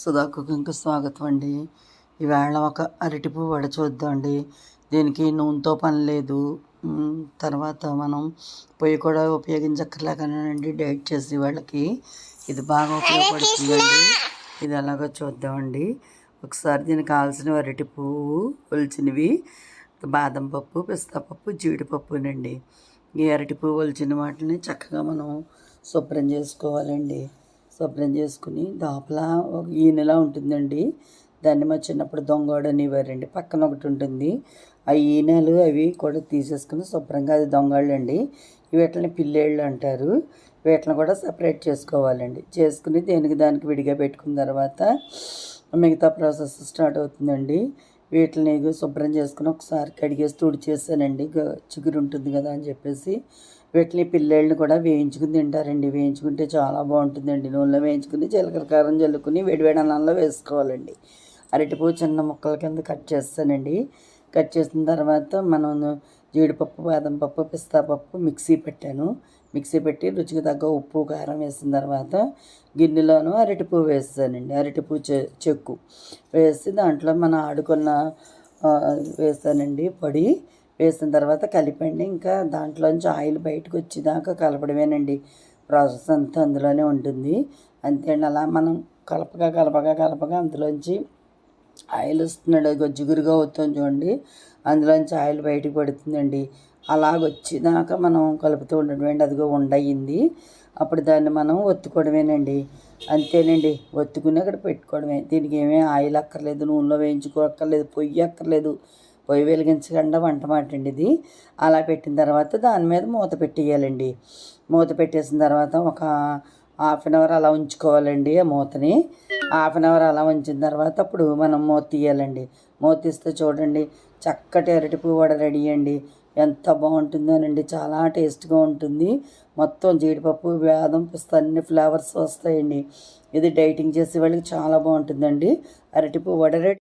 సుధా కుకింగ్కి స్వాగతం అండి. ఈవేళ ఒక అరటిపు వడ చూద్దామండి దీనికి నూనెతో పని లేదు. తర్వాత మనం పొయ్యి కూడా ఉపయోగించక్కర్లేకనండి డైట్ చేసే వాళ్ళకి. ఇది బాగా ఉపయోగపడుతుందండి ఇది ఎలాగో చూద్దామండి ఒకసారి దీనికి కావాల్సిన అరటి పువ్వు ఒలిచినవి బాదం పప్పు పిస్తా పప్పు జీడిపప్పునండి. ఈ అరటి పువ్వు ఒలిచిన వాటిని చక్కగా మనం శుభ్రం చేసుకోవాలండి. శుభ్రం చేసుకుని లోపల ఒక ఈనెలా ఉంటుందండి. దాన్ని మా చిన్నప్పుడు దొంగోడు అనేవారండి. పక్కన ఒకటి ఉంటుంది. ఆ ఈనెలు అవి కూడా తీసేసుకుని శుభ్రంగా అది దొంగళ్ళు అండి వీటిని పిల్లేళ్ళు అంటారు. వీటిని కూడా సపరేట్ చేసుకోవాలండి. చేసుకుని దేనికి దానికి విడిగా పెట్టుకున్న తర్వాత మిగతా ప్రాసెస్ స్టార్ట్ అవుతుందండి. వీటిని శుభ్రం చేసుకుని ఒకసారి కడిగేసి తుడిచేసానండి. గ- చిగురు ఉంటుంది కదా అని చెప్పేసి వీటిని పిల్లల్ని కూడా వేయించుకుని తింటారండి. వేయించుకుంటే చాలా బాగుంటుందండి. నూనెలో వేయించుకుని జీలకర్ర కారం చల్లుకుని వేడివేడి అన్నంలో వేసుకోవాలండి. అరటిపూ చిన్న ముక్కల కింద కట్ చేస్తానండి. కట్ చేసిన తర్వాత మనం జీడిపప్పు బాదం పప్పు పిస్తా పప్పు మిక్సీ పెట్టాను. మిక్సీ పెట్టి రుచికి తగ్గ ఉప్పు కారం వేసిన తర్వాత గిన్నెలోను అరటిపూ వేస్తానండి. అరటిపూ చె చెక్కు వేసి దాంట్లో మనం ఆడుకున్న వేసానండి పొడి. వేసిన తర్వాత కలిపండి. ఇంకా దాంట్లోంచి ఆయిల్ బయటకు వచ్చేదాకా కలపడమేనండి. ప్రాసెస్ అంతా అందులోనే ఉంటుంది. అంతేండి అలా మనం కలపగా కలపగా కలపగా అందులోంచి ఆయిల్ వస్తున్నాడు అది జిగురుగా అవుతుంది చూడండి. అందులోంచి ఆయిల్ బయటకు పడుతుందండి. అలాగ మనం కలుపుతూ ఉండడం అదిగో ఉండయింది. అప్పుడు దాన్ని మనం ఒత్తుకోవడమేనండి. అంతేనండి. ఒత్తుకుని అక్కడ పెట్టుకోవడమే. దీనికి ఏమీ ఆయిల్ అక్కర్లేదు నూనెలో వేయించుకో అక్కర్లేదు పొయ్యి అక్కర్లేదు. పొయ్యి వెలిగించకుండా వంట మాట అండి ఇది. అలా పెట్టిన తర్వాత దాని మీద మూత పెట్టేయాలండి. మూత పెట్టేసిన తర్వాత ఒక హాఫ్ అన్ అవర్ అలా ఉంచుకోవాలండి ఆ మూతని. హాఫ్ అన్ అవర్ అలా ఉంచిన తర్వాత అప్పుడు మనం మూత తీయాలండి. మూత తీస్తే చూడండి చక్కటి అరటిపూ వడ రెడీ అండి. ఎంత బాగుంటుందోనండి చాలా టేస్ట్గా ఉంటుంది. మొత్తం జీడిపప్పు బాదం పిస్తా అన్ని ఫ్లేవర్స్ వస్తాయండి. ఇది డైటింగ్ చేసే వాళ్ళకి చాలా బాగుంటుందండి. అరటిపూ వడ రెడీ